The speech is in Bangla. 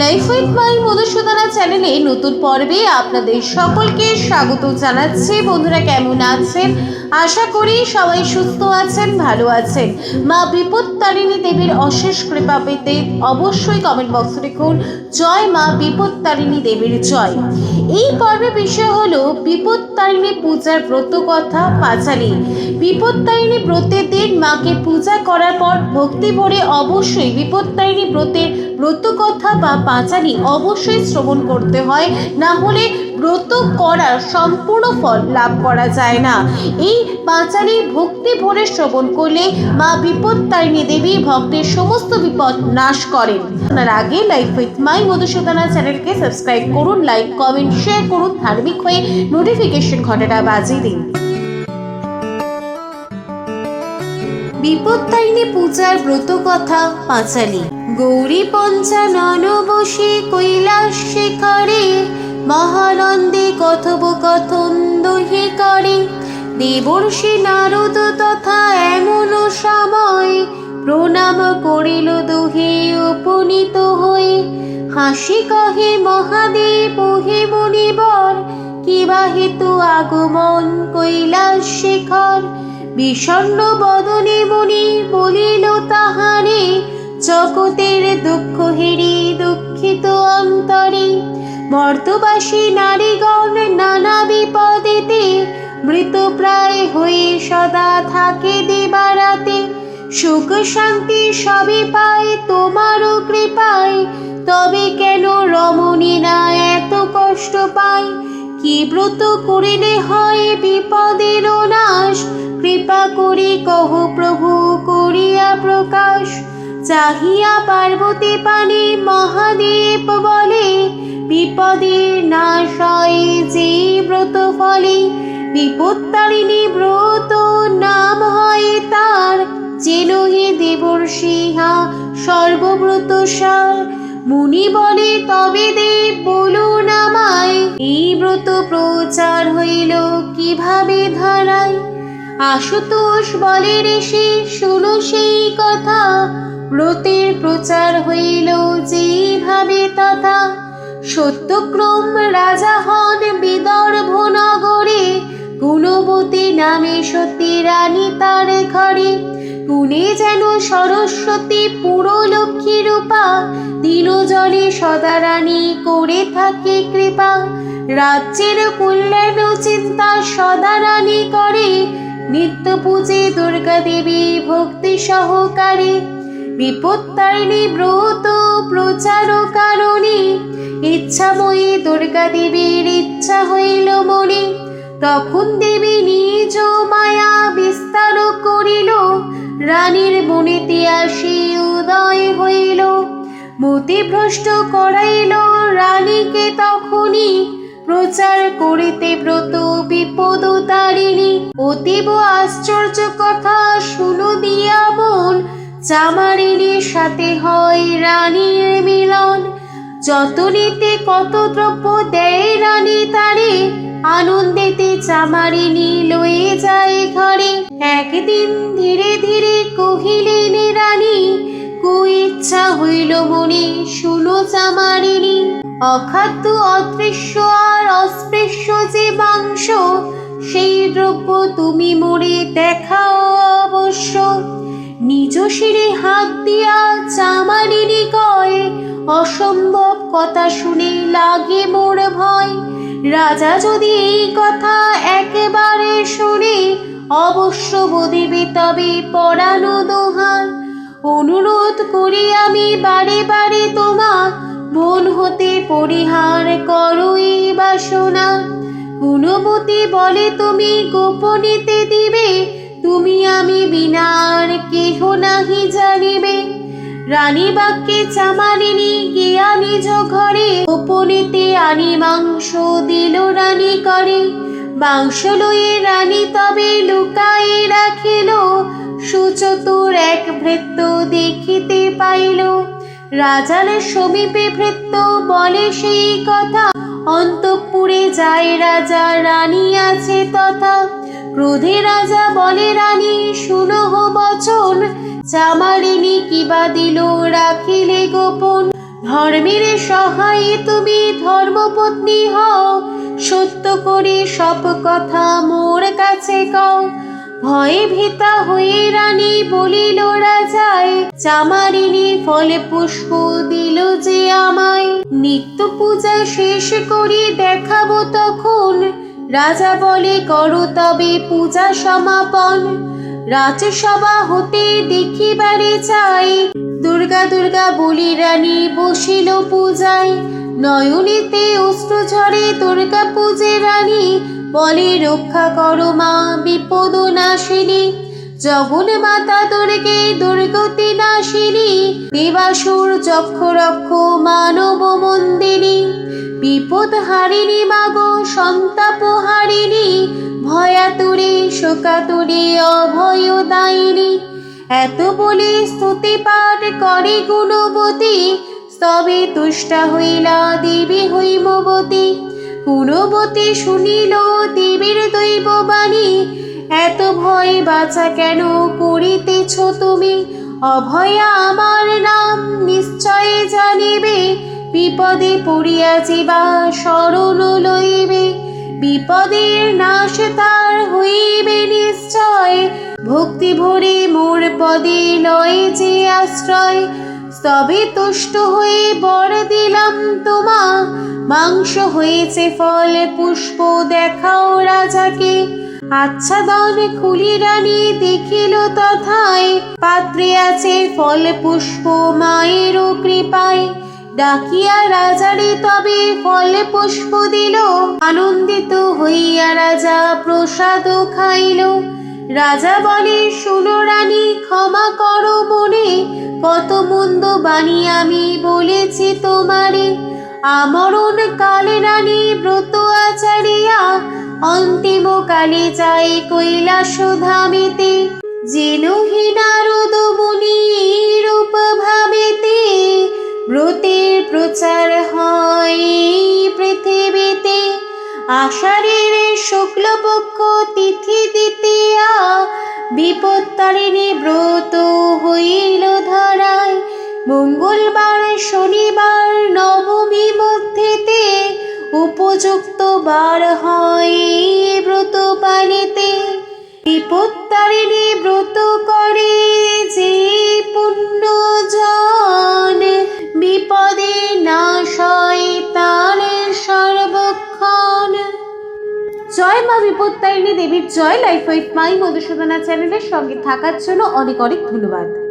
লাইফ উইথ মাই মধুসূদনা চ্যানেলে নতুন পর্বে আপনাদের সকলকে স্বাগত জানাচ্ছি। বন্ধুরা কেমন আছেন? আশা করি সবাই সুস্থ আছেন, ভালো আছেন। মা বিপদ তারিণী দেবীর অশেষ কৃপা পেতে অবশ্যই কমেন্ট বক্সে লিখুন, জয় মা বিপদ তারিণী দেবীর জয়। এই পর্বে বিষয় হলো বিপদ তারিণী পূজার ব্রত কথা, পাঁচালী। বিপদ তারিণী ব্রতের দিন মাকে পূজা করার পর ভক্তি ভরে অবশ্যই বিপদ তারিণী ব্রতের ব্রত কথা বা পাঁচালী অবশ্যই শ্রবণ করতে হয়, না হলে ব্রত করার সম্পূর্ণ ফল লাভ করা যায় না। এই পাঁচালী ভক্তি ভরে শ্রবণ করলে মা বিপদ তারিণী দেবী ভক্তের সমস্ত বিপদ নাশ করেন। আপনার আগে লাইফ উইথ মাই মধুসূদনা চ্যানেলকে সাবস্ক্রাইব করুন লাইক কমেন্ট শেয়ার করুন, ধার্মিক হয়ে নোটিফিকেশন ঘন্টাটা বাজিয়ে দিন। বিপত্তারিণী পূজার ব্রত কথা পাঁচালি। গৌরী পঞ্চানন বসে কৈলাস শিখরে, মহানন্দে কথোপকথন দহি করে। দেবর্ষি নারদ তথা এমন সময় প্রণাম করিল দুহে উপনীত হয়ে। হাসি কহে, মহাদেব, হে মণিবর কিবা হেতু আগমন কৈলাস শিখর? বিষণ্ণ বদনে মনি বলিল, তাহারে জগতের দুঃখ হেরি দুঃখিত অন্তরে মর্তবাসী নারীগণ নানা বিপদেতে, মৃত প্রায় হয়ে সদা থাকে দিবারাতে। সুখ শান্তি সবই পায় তোমারও কৃপায়, তবে কেন রমণী না এত কষ্ট পায়? কি ব্রত করিলে হয় বিপদের নাশ কৃপা করি কহ প্রভু, করিয়া প্রকাশ। চাহিয়া পার্বতী পানে মহাদেব বলে বিপদের নাশ হয় যে ব্রত ফলে। বিপত্তারিণী ব্রত নাম হয় তার, যেন হে দেবর সিংহা সর্বব্রত সার। মুনি বলে, তবে দেব বলুন আমায়, এই ব্রত প্রচার হইল কীভাবে ধারায়? আশুতোষ বলে, ঋষি, শুনো সেই কথা ব্রতের প্রচার হইল যেভাবে তথা। সত্যক্রম রাজা হন বিদর্ভ নগরে, গুণবতী নামে সতী রানী তার ঘরে। গুণে যেন সরস্বতী পুরো লক্ষ্মী রূপা দিন জলে সদা রানী করে থাকে কৃপা। রাজ্যের কল্যাণ চিন্তা সদা রানী করে, নিত্য পূজে দুর্গা দেবী ভক্তি সহকারে। বিপত্তারিণী ব্রত, প্রচার কারণে। ইচ্ছাময়ী দুর্গা দেবীর ইচ্ছা হইল মনে। তখন দেবী নিজ মায়া বিস্তার করিল। রানীর মনেতে আসি উদয় হইল। মতিভ্রষ্ট করাইল রানীকে তখনই। প্রচার করিতে ব্রত বিপদ তারিণী। অতীব আশ্চর্য কথা শুনো দিয়া মন। চামারিনীর সাথে হয় রানীর মিলন। যতনীতে কত দ্রব্য দেয় রানী তারে, আনন্দেতে চামারিনী লয়ে যায় ঘরে। একদিন ধীরে ধীরে কহিলেন রানী কু ইচ্ছা হইল মনে, শুনো চামারিনী অখাদ্য অদৃশ্য আর অস্পৃশ্য যে মাংস, সেই দ্রব্য তুমি মোরে দেখাও অবশ্য। নিজ শিরে হাত দিয়া চামারিনী কয় অসম্ভব কথা শুনে লাগে মোর ভয়। রাজা যদি এই কথা একেবারে শুনে, অবশ্য বদিবে তবে পড়ানো দোহান। অনুরোধ করি আমি বারে বারে তোমা মন হতে পরিহার করো এই বাসনা। গুণবতী বলে, তুমি গোপনীতে দিবে তুমি আমি বিনার, কেহ নাহি জানিবে। রানী বাক্যে চামারিনী গিয়া নিজ ঘরে গোপনীতে আনি মাংস দিল রানী করে। মাংস লয়ে রানী তবে লুকায়ে রাখিল, সুচতুর এক ভৃত্য দেখিতে পাইল। রাজার সমীপে ভৃত্য বলে সেই কথা, অন্তঃপুরে যায় রাজা, রানী আছে তথা ক্রোধে রাজা বলে, রানী শুনহ বচন। চামারিনী কিবা দিল, রাখিলে গোপন। ধর্মের সহায়ে তুমি ধর্মপত্নী হও। সত্য করে সব কথা মোর কাছে কও। ভয়ে ভীতা হয়ে রানী বলিল রাজায় চামারিনী ফলে পুষ্প দিল যে আমায়। নিত্য পূজা শেষ করি দেখাবো তখন। রাজা বলে, করো তবে পূজা সমাপন। রাজসভা হতে দেখিবারে চাই দুর্গা দুর্গা বলি রানী বসিল পূজায়। নয়নীতে অস্ত্র ঝরে দুর্গা পূজে রানী। বলে, রক্ষা করো মা, বিপদ নাশিনী। জগন মাতা দুর্গে দুর্গতি নাশিনী। দেবাসুর যক্ষ রক্ষ মানব মন্দিনী বিপদ হারিণী মাগো সন্তাপ হারিণী ভয়াতুরে, শোকাতুরে অভয় দায়িনী এত বলে স্তুতি পাঠ করে গুণবতী, স্তবে তুষ্টা হইলা দেবী হৈমবতী। গুণবতী শুনিল দেবীর দৈব বাণী এত ভয় বাঁচা কেন করিতেছ তুমি? অভয়া আমার নাম নিশ্চয় জানিবে। বিপদে পড়িয়াছি বা শরণ লইবে। বিপদের নাশ তার হইবে নিশ্চয়। ভক্তি ভরে মোর পদে লয় যে আশ্রয়। তবে তুষ্ট হয়ে বর দিলাম তোমা। মাংস হয়েছে ফল, পুষ্প দেখাও রাজাকে। আচ্ছাদন খুলি রানী দেখিল তথায়। পাত্রে আছে ফল পুষ্প, মায়েরও কৃপায়। ডাকিয়া রাজারে তবে ফল পুষ্প দিল। আনন্দিত হইয়া রাজা প্রসাদ খাইল। রাজা বলে, শুনো রানী, ক্ষমা করো মনে। কত মন্দ বাণী আমি বলেছি তোমারে। আমরণ কালে রানী ব্রত আচারিয়া অন্তিম কালে যাই কৈলাস ধামেতে যেন হি নারদ রূপ ভাবেতে ব্রতের প্রচার হয় পৃথিবীতে। আষাঢ়ের শুক্লপক্ষ তিথি দ্বিতীয়া, বিপত্তারিণী ব্রত হইল ধরায়। মঙ্গলবার, শনিবার, নবমী উপযুক্ত বার হয় ব্রত পালিতে বিপত্তারিণী ব্রত করে যে পুণ্যজন বিপদে না হয় তার সর্বক্ষণ। জয় মা বিপত্তারিণী দেবীর জয় লাইফ উইথ মাই মধুসূদনা চ্যানেলের সঙ্গে থাকার জন্য অনেক অনেক ধন্যবাদ।